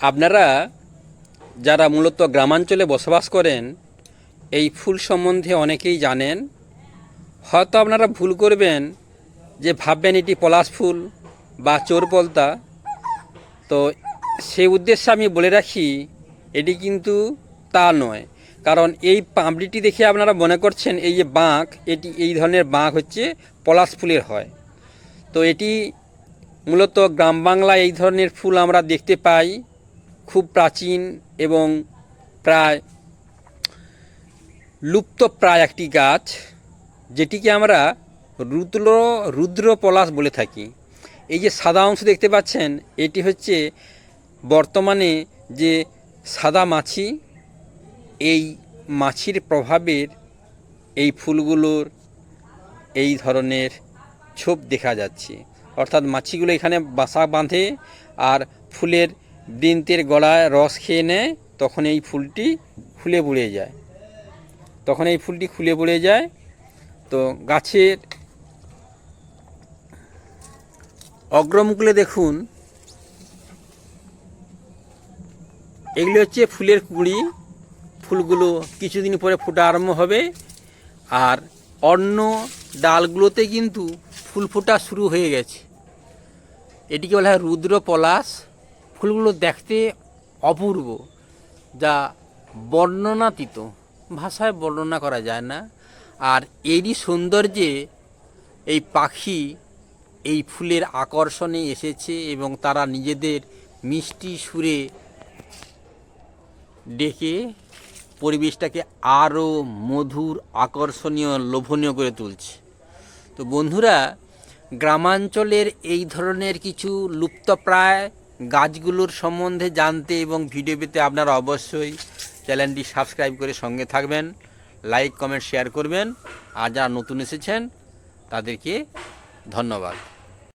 আপনারা যারা মূলত গ্রামাঞ্চলে বসবাস করেন, এই ফুল সম্বন্ধে অনেকেই জানেন। হয়তো আপনারা ভুল করবেন যে ভাববেন এটি পলাশ ফুল বা চোরপলতা তো সেই উদ্দেশ্যে আমি বলে রাখি, এটি কিন্তু তা নয়। কারণ এই পাঁপড়িটি দেখে আপনারা মনে করছেন, এই যে বাঁক, এটি এই ধরনের বাঁক হচ্ছে পলাশ ফুলের হয়। তো এটি মূলত গ্রাম বাংলায় এই ধরনের ফুল আমরা দেখতে পাই। খুব প্রাচীন এবং প্রায় লুপ্ত প্রায় একটি গাছ, যেটিকে আমরা রুদ্র রুদ্র পলাশ বলে থাকি। এই যে সাদা অংশ দেখতে পাচ্ছেন, এটি হচ্ছে বর্তমানে যে সাদা মাছি, এই মাছির প্রভাবের এই ফুলগুলোর এই ধরনের ছোপ দেখা যাচ্ছে। অর্থাৎ মাছিগুলো এখানে বাসা বাঁধে আর ফুলের বৃন্তের গলায় রস খেয়ে নেয়, তখন এই ফুলটি খুলে পড়ে যায়। তখন এই ফুলটি খুলে পড়ে যায়। তো গাছের অগ্রমুকুলে দেখুন, এগুলি হচ্ছে ফুলের কুড়ি। ফুলগুলো কিছুদিন পরে ফোটা আরম্ভ হবে। আর অন্য ডালগুলোতে কিন্তু ফুল ফোটা শুরু হয়ে গেছে। এটিকে বলা হয় রুদ্র পলাশ ফুলগুলো দেখতে অপূর্ব, যা বর্ণনাতীত। ভাষায় বর্ণনা করা যায় না। আর এরই সৌন্দর্যে এই পাখি এই ফুলের আকর্ষণে এসেছে এবং তারা নিজেদের মিষ্টি সুরে ডেকে পরিবেশটাকে আরও মধুর, আকর্ষণীয়, লোভনীয় করে তুলছে। তো বন্ধুরা, গ্রামাঞ্চলের এই ধরনের কিছু লুপ্তপ্রায় গাছগুলোর সম্বন্ধে জানতে এবং ভিডিও পেতে আপনারা অবশ্যই চ্যানেলটি সাবস্ক্রাইব করে সঙ্গে থাকবেন, লাইক, কমেন্ট, শেয়ার করবেন। আর যারা নতুন এসেছেন, তাদেরকে ধন্যবাদ।